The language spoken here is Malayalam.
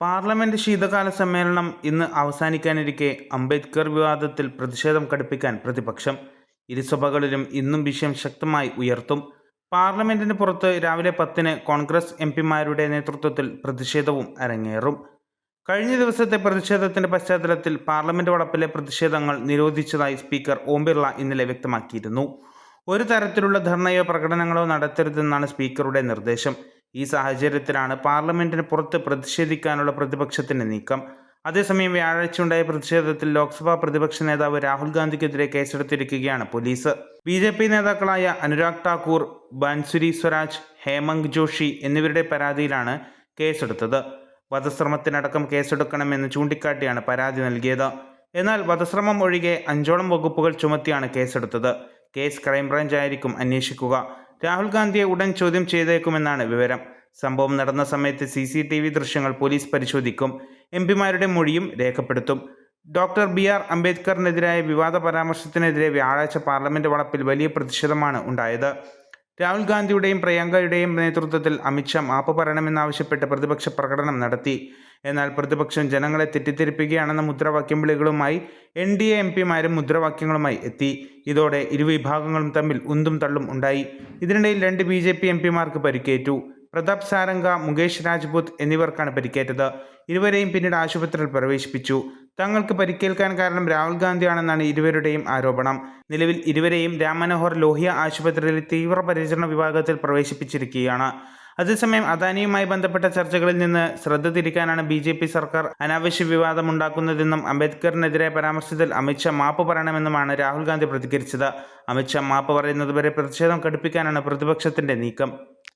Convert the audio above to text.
പാർലമെന്റ് ശീതകാല സമ്മേളനം ഇന്ന് അവസാനിക്കാനിരിക്കെ അംബേദ്കർ വിവാദത്തിൽ പ്രതിഷേധം കടുപ്പിക്കാൻ പ്രതിപക്ഷം. ഇരുസഭകളിലും ഇന്നും വിഷയം ശക്തമായി ഉയർത്തും. പാർലമെന്റിന് പുറത്ത് രാവിലെ പത്തിന് കോൺഗ്രസ് എം പിമാരുടെ നേതൃത്വത്തിൽ പ്രതിഷേധവും അരങ്ങേറും. കഴിഞ്ഞ ദിവസത്തെ പ്രതിഷേധത്തിന്റെ പശ്ചാത്തലത്തിൽ പാർലമെന്റ് വളപ്പിലെ പ്രതിഷേധങ്ങൾ നിരോധിച്ചതായി സ്പീക്കർ ഓം ബിർള ഇന്നലെ വ്യക്തമാക്കിയിരുന്നു. ഒരു തരത്തിലുള്ള ധർണയോ പ്രകടനങ്ങളോ നടത്തരുതെന്നാണ് സ്പീക്കറുടെ നിർദ്ദേശം. ഈ സാഹചര്യത്തിലാണ് പാർലമെന്റിന് പുറത്ത് പ്രതിഷേധിക്കാനുള്ള പ്രതിപക്ഷത്തിന്റെ നീക്കം. അതേസമയം വ്യാഴാഴ്ച ഉണ്ടായ പ്രതിഷേധത്തിൽ ലോക്സഭാ പ്രതിപക്ഷ നേതാവ് രാഹുൽ ഗാന്ധിക്കെതിരെ കേസെടുത്തിരിക്കുകയാണ് പോലീസ്. ബി ജെ പി നേതാക്കളായ അനുരാഗ് ഠാക്കൂർ ബാൻസുരി സ്വരാജ് ഹേമന്ത് ജോഷി എന്നിവരുടെ പരാതിയിലാണ് കേസെടുത്തത്. വധശ്രമത്തിനടക്കം കേസെടുക്കണമെന്ന് ചൂണ്ടിക്കാട്ടിയാണ് പരാതി നൽകിയത്. എന്നാൽ വധശ്രമം ഒഴികെ അഞ്ചോളം വകുപ്പുകൾ ചുമത്തിയാണ് കേസെടുത്തത്. കേസ് ക്രൈംബ്രാഞ്ച് ആയിരിക്കും അന്വേഷിക്കുക. രാഹുൽ ഗാന്ധിയെ ഉടൻ ചോദ്യം ചെയ്തേക്കുമെന്നാണ് വിവരം. സംഭവം നടന്ന സമയത്ത് സി സി ടി വി ദൃശ്യങ്ങൾ പോലീസ് പരിശോധിക്കും. എം പിമാരുടെ മൊഴിയും രേഖപ്പെടുത്തും. ഡോക്ടർ ബി ആർ അംബേദ്കറിനെതിരായ വിവാദ പരാമർശത്തിനെതിരെ വ്യാഴാഴ്ച പാർലമെന്റ് വളപ്പിൽ വലിയ പ്രതിഷേധമാണ് ഉണ്ടായത്. രാഹുൽ ഗാന്ധിയുടെയും പ്രിയങ്കയുടെയും നേതൃത്വത്തിൽ അമിത്ഷാ മാപ്പ് പറയണമെന്നാവശ്യപ്പെട്ട് പ്രതിപക്ഷ പ്രകടനം നടത്തി. എന്നാൽ പ്രതിപക്ഷം ജനങ്ങളെ തെറ്റിദ്ധരിപ്പിക്കുകയാണെന്ന മുദ്രാവാക്യം വിളികളുമായി എൻ ഡി എ എം പിമാരും മുദ്രാവാക്യങ്ങളുമായി എത്തി. ഇതോടെ ഇരുവിഭാഗങ്ങളും തമ്മിൽ ഉന്തും തള്ളും ഉണ്ടായി. ഇതിനിടയിൽ രണ്ട് ബി ജെ പി എം പിമാർക്ക് പരിക്കേറ്റു. പ്രതാപ് സാരംഗ മുകേഷ് രാജ്പുത് എന്നിവർക്കാണ് പരിക്കേറ്റത്. ഇരുവരെയും പിന്നീട് ആശുപത്രിയിൽ പ്രവേശിപ്പിച്ചു. തങ്ങൾക്ക് പരിക്കേൽക്കാൻ കാരണം രാഹുൽ ഗാന്ധിയാണെന്നാണ് ഇരുവരുടെയും ആരോപണം. നിലവിൽ ഇരുവരെയും രാംമനോഹർ ലോഹ്യ ആശുപത്രിയിലെ തീവ്രപരിചരണ വിഭാഗത്തിൽ പ്രവേശിപ്പിച്ചിരിക്കുകയാണ്. അതേസമയം അദാനിയുമായി ബന്ധപ്പെട്ട ചർച്ചകളിൽ നിന്ന് ശ്രദ്ധ തിരിക്കാനാണ് ബി ജെ പി സർക്കാർ അനാവശ്യ വിവാദമുണ്ടാക്കുന്നതെന്നും അംബേദ്കറിനെതിരെ പരാമർശത്തിൽ അമിത്ഷാ മാപ്പ് പറയണമെന്നുമാണ് രാഹുൽ ഗാന്ധി പ്രതികരിച്ചത്. അമിത്ഷാ മാപ്പ് പറയുന്നതുവരെ പ്രതിഷേധം കടുപ്പിക്കാനാണ് പ്രതിപക്ഷത്തിന്റെ നീക്കം.